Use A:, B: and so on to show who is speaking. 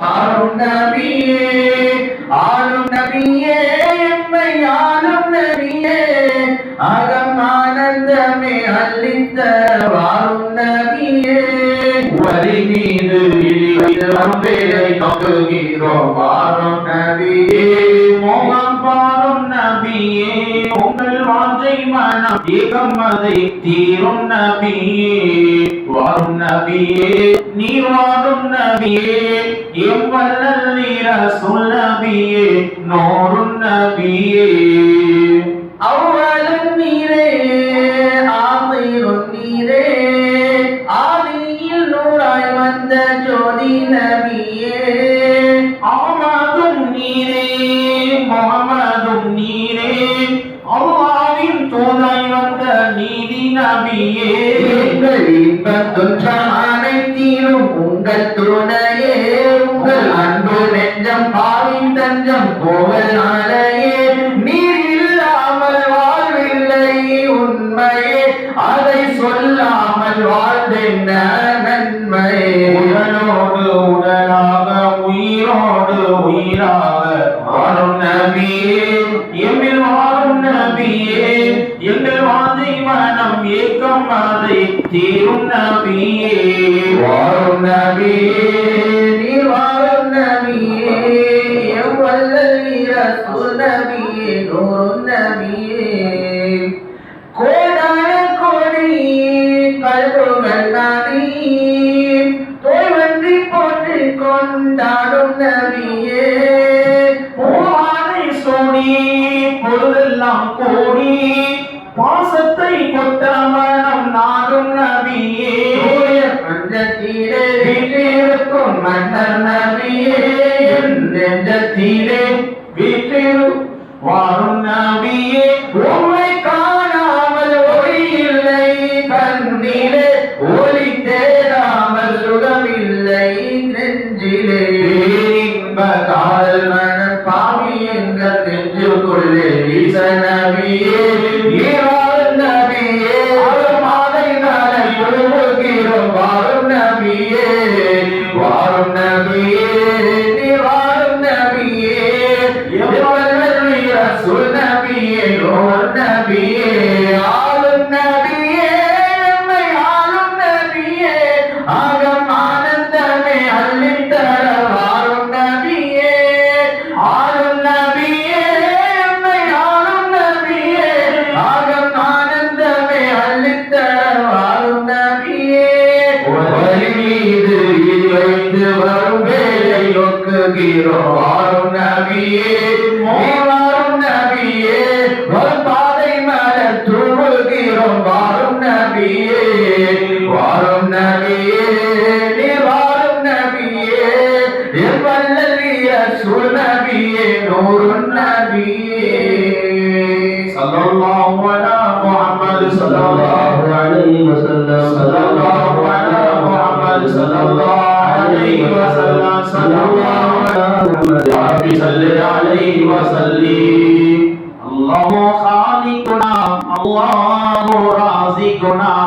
A: ஆளும் நபியே ஆளும் நபியே எம்மை ஆளும் நபியே. அகம் ஆனந்தமே அள்ளித்த வாழும் நபியே. வரி மீது விழி வைத்து அம்பேரை நோக்குகிறோம் வாழும் நபியே. மோகம் பாரும் உங்கள் மனம் ஏகம் அதை தீரும் நபியே வாரும் நபியே நீர் வாரும் நபியே எம் வல்லல் நீர சொல் நபியே நோரும் நபியே. இன்பத் துன்பம் அனைத்திலும் உங்கள் துணையே உங்கள் அன்பு நெஞ்சம் பாவின் தஞ்சம் கோவல் நாளையே. நீர் இல்லாமல் வாழ்வில்லை உண்மையே. அதை சொல்லாமல் வாழ்ந்தென்ன நன்மையே. உடலோடு உடலாக உயிரோடு உயிராக வாழும் நபியே. எம்மில் வாழும் நபியே. ஏக்கம் அதை தீரும் நபியே. வாரும் நபியே நீ வாரும் நபியே. எவ்வல்லல் ரசூல் நபியே நூறும் நபியே. கோடான கோடி கல்புகள் நாடி தோய்வன்றி போட்டு கொண்டாடும் நபியே. பொழுதெல்லாம் கோடி மனம் நபியே மஞ்சத்தீரே வீட்டிருக்கும் மன்னர் நபியே என் வாரும் நபியே வாரும் நோக்குகிறோம் வாரும் நபியே வாரும் நபியே பாதை மலர் தூவுகிறோம் வாரும் நபியே வாரும் நபியே நீ வாரும் நபியே என் வல்லல் ரசூல் நபியே நூறுன் நபியே ஸல்லல்லாஹு அலா முஹம்மது ஸல்லல்லாஹு அலைஹி வஸல்லம். ஸல்லல்லாஹு அலா முஹம்மது عليه وسلم. صلى الله على محمد صل عليه وسلم خالقنا الله رازقنا.